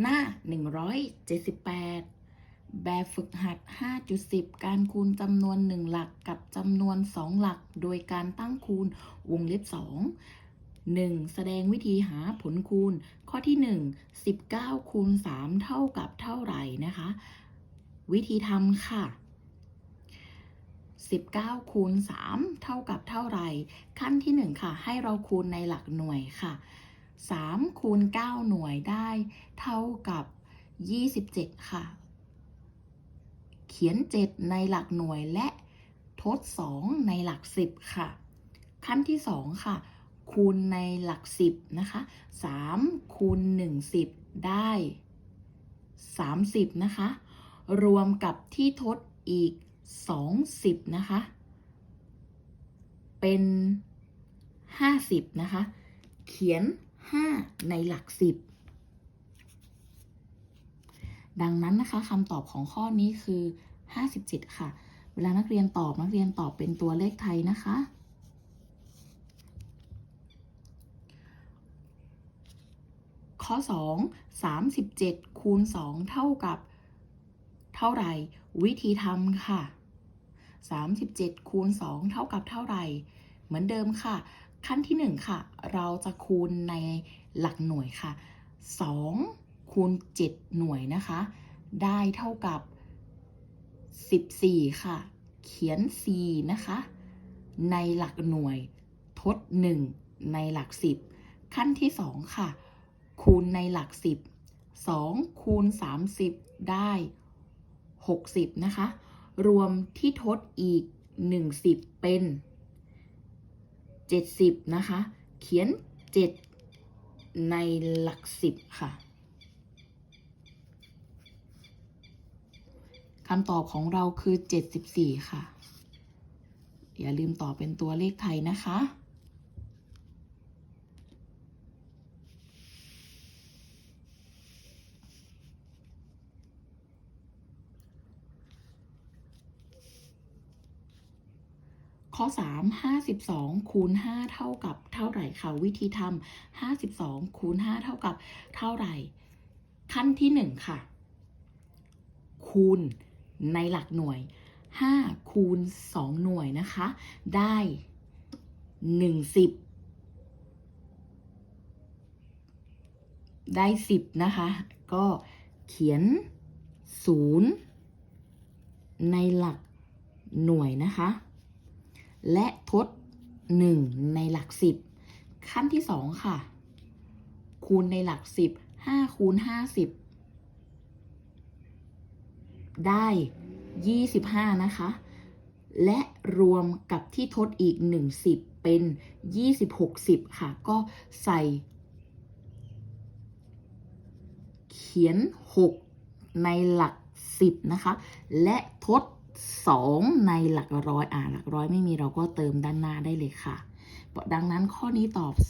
หน้า 178 แบบฝึกหัด 5.10 การคูณจำนวน 1 หลักกับจำนวน 2 หลัก โดยการตั้งคูณวงเล็บ 2 1. แสดงวิธีหาผลคูณ ข้อที่ 1 19 คูณ 3 เท่ากับเท่าไหร่นะคะ วิธีทำค่ะ 19 คูณ 3 เท่ากับเท่าไหร่ ขั้นที่ 1 ค่ะ ให้เราคูณในหลักหน่วยค่ะ 3คูณ9หน่วยได้เท่ากับ 27 ค่ะ เขียน 7 ในหลักหน่วยและทด 2 ในหลัก 10 ค่ะ ขั้นที่ 2 ค่ะ คูณในหลัก 10 นะคะ 3 คูณ 1 10 ได้ 30 นะคะ รวมกับที่ทดอีก 20 นะคะ เป็น 50 นะคะ เขียน 5 ในหลัก 10 ดังนั้นนะคะคำตอบของข้อนี้คือ 57 ค่ะ เวลานักเรียนตอบนักเรียนตอบเป็นตัวเลขไทยนะคะ ข้อ 2 37 คูณ 2 เท่ากับเท่าไหร่ วิธีทำค่ะ 37 คูณ 2 เท่ากับเท่าไหร่ เหมือนเดิมค่ะ ขั้นที่ 1 ค่ะ เราจะคูณในหลักหน่วยค่ะ 2 คูณ 7 หน่วยนะคะ ได้เท่ากับ 14 ค่ะ เขียน 4 นะคะ ในหลักหน่วย ทด 1 ในหลัก 10 ขั้นที่ 2 ค่ะ คูณในหลัก 10 2 คูณ 30 ได้ 60 นะคะ รวมที่ทดอีก 1 10 เป็น 70 นะคะ เขียน 7 ในหลัก 10 ค่ะคำตอบของเราคือ 74 ค่ะ อย่าลืมตอบเป็นตัวเลขไทยนะคะ ข้อ 3 52คูณ5เท่ากับเท่าไหร่คะวิธีทำ52คูณ5เท่ากับเท่าไหร่ ขั้นที่ 1 ค่ะ คูณในหลักหน่วย 5 คูณ 2 หน่วยนะคะ ได้1 10ได้ 10 นะคะ ก็เขียน 0 ในหลักหน่วยนะคะ และทด 1 ในหลัก 10 ขั้นที่ 2 ค่ะ คูณในหลัก 10 5คูณ50 ได้ 25 นะคะ และรวมกับที่ทดอีก1 10เป็น 26 10 ค่ะ ก็ใส่ เขียน 6 ในหลัก 10 นะคะ และทด 2 ในหลักร้อยอ่าหลักร้อยไม่มีเราก็เติมด้านหน้าได้เลยค่ะ ดังนั้นข้อนี้ตอบ 260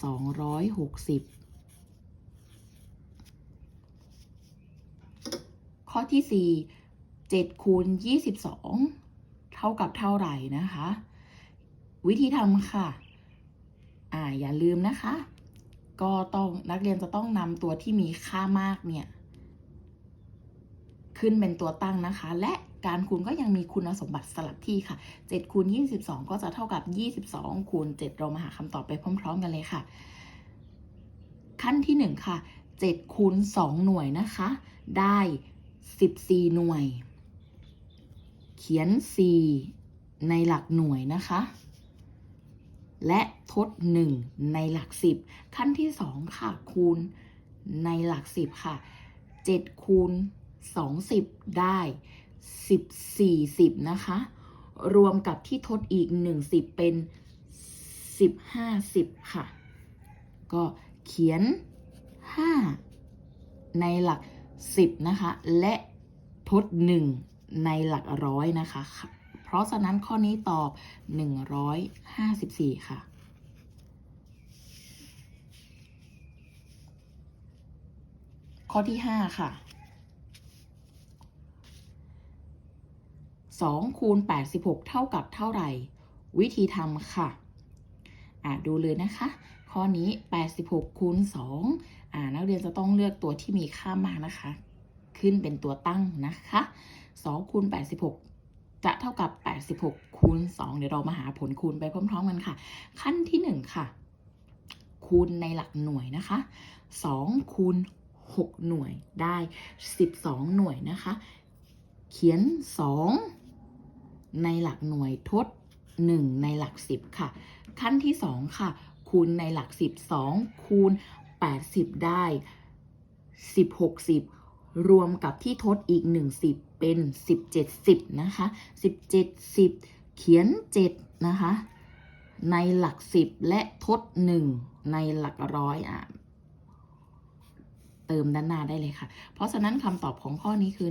ข้อที่ 4 7คูณ22 เท่ากับเท่าไหร่นะคะ วิธีทำค่ะ อ่าอย่าลืมนะคะ ก็ต้องนักเรียนจะต้องนำตัวที่มีค่ามากเนี่ย ขึ้นเป็นตัวตั้งนะคะและ การคูณก็ยังมีคุณสมบัติสลับที่ค่ะ7คูณ22 ก็จะเท่ากับ 22คูณ7เรามาหาคำตอบไปพร้อม ๆ กันเลยค่ะ ขั้นที่ 1 ค่ะ7คูณ2หน่วยนะคะ ได้ 14 หน่วย เขียน 4 ในหลักหน่วยนะคะและทด 1 ในหลัก 10 ขั้นที่ 2 ค่ะ คูณในหลัก 10 ค่ะ 7 คูณ 20 ได้ 14 10นะคะ รวมกับที่ทดอีก1 10เป็น15 10ค่ะ ก็เขียน5ในหลัก10นะคะ และทด1ในหลักร้อยนะคะ เพราะฉะนั้นข้อนี้ตอบ154ค่ะข้อที่ 5 ค่ะ 2คูณ86 เท่ากับเท่าไหร่ วิธีทำค่ะ อะดูเลยนะคะ ข้อนี้ 86คูณ2อ่านักเรียนจะต้องเลือกตัวที่มีค่ามากนะคะ ขึ้นเป็นตัวตั้งนะคะ2คูณ86 จะเท่ากับ 86คูณ2เดี๋ยวเรามาหาผลคูณไปพร้อมๆกันค่ะ ขั้นที่ 1 ค่ะ คูณในหลักหน่วยนะคะ 2 คูณ 6 หน่วยได้ 12 หน่วยนะคะเขียน 2 ในหลักหน่วยทด 1 ในหลัก 10 ค่ะ ขั้นที่ 2 ค่ะ คูณในหลัก 10 2 คูณ 80 ได้16 10รวมกับที่ทดอีก 1 10 เป็น 17 10 นะคะ 17 10 เขียน 7 นะคะ ในหลัก 10 และทด 1 ในหลักร้อยอะเติมด้านหน้าได้เลยค่ะ เพราะฉะนั้นคำตอบของข้อนี้คือ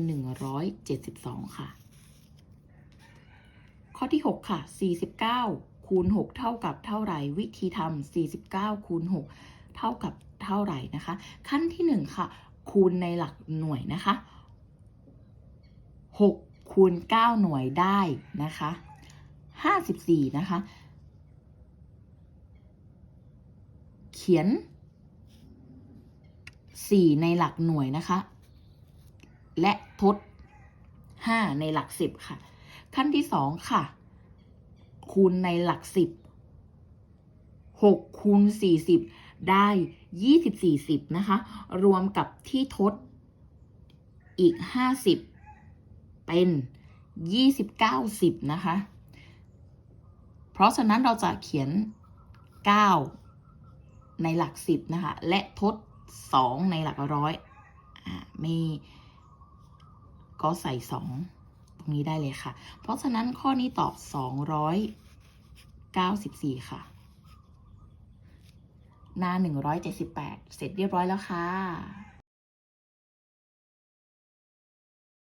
172 ค่ะ ข้อที่ 6 ค่ะ 49 คูณ 6 เท่ากับเท่าไหร่ วิธีทำ49 คูณ 6 เท่ากับเท่าไหร่นะคะ ขั้นที่ 1 ค่ะ คูณในหลักหน่วยนะคะ 6 คูณ 9 หน่วยได้นะคะ 54 นะคะ เขียน 4 ในหลักหน่วยนะคะ และทด 5 ในหลัก 10 ค่ะ ขั้นที่2ค่ะ คูณในหลัก10 6คูณ40ได้24 10นะคะ รวมกับที่ทดอีก50เป็น29 10นะคะ เพราะฉะนั้นเราจะเขียน9ในหลัก10นะคะ และทด2ในหลักร้อย อ่าไม่ก็ใส่2 ตรงนี้ได้เลยค่ะ เพราะฉะนั้นข้อนี้ตอบ 294 ค่ะ หน้า 178 เสร็จเรียบร้อยแล้วค่ะ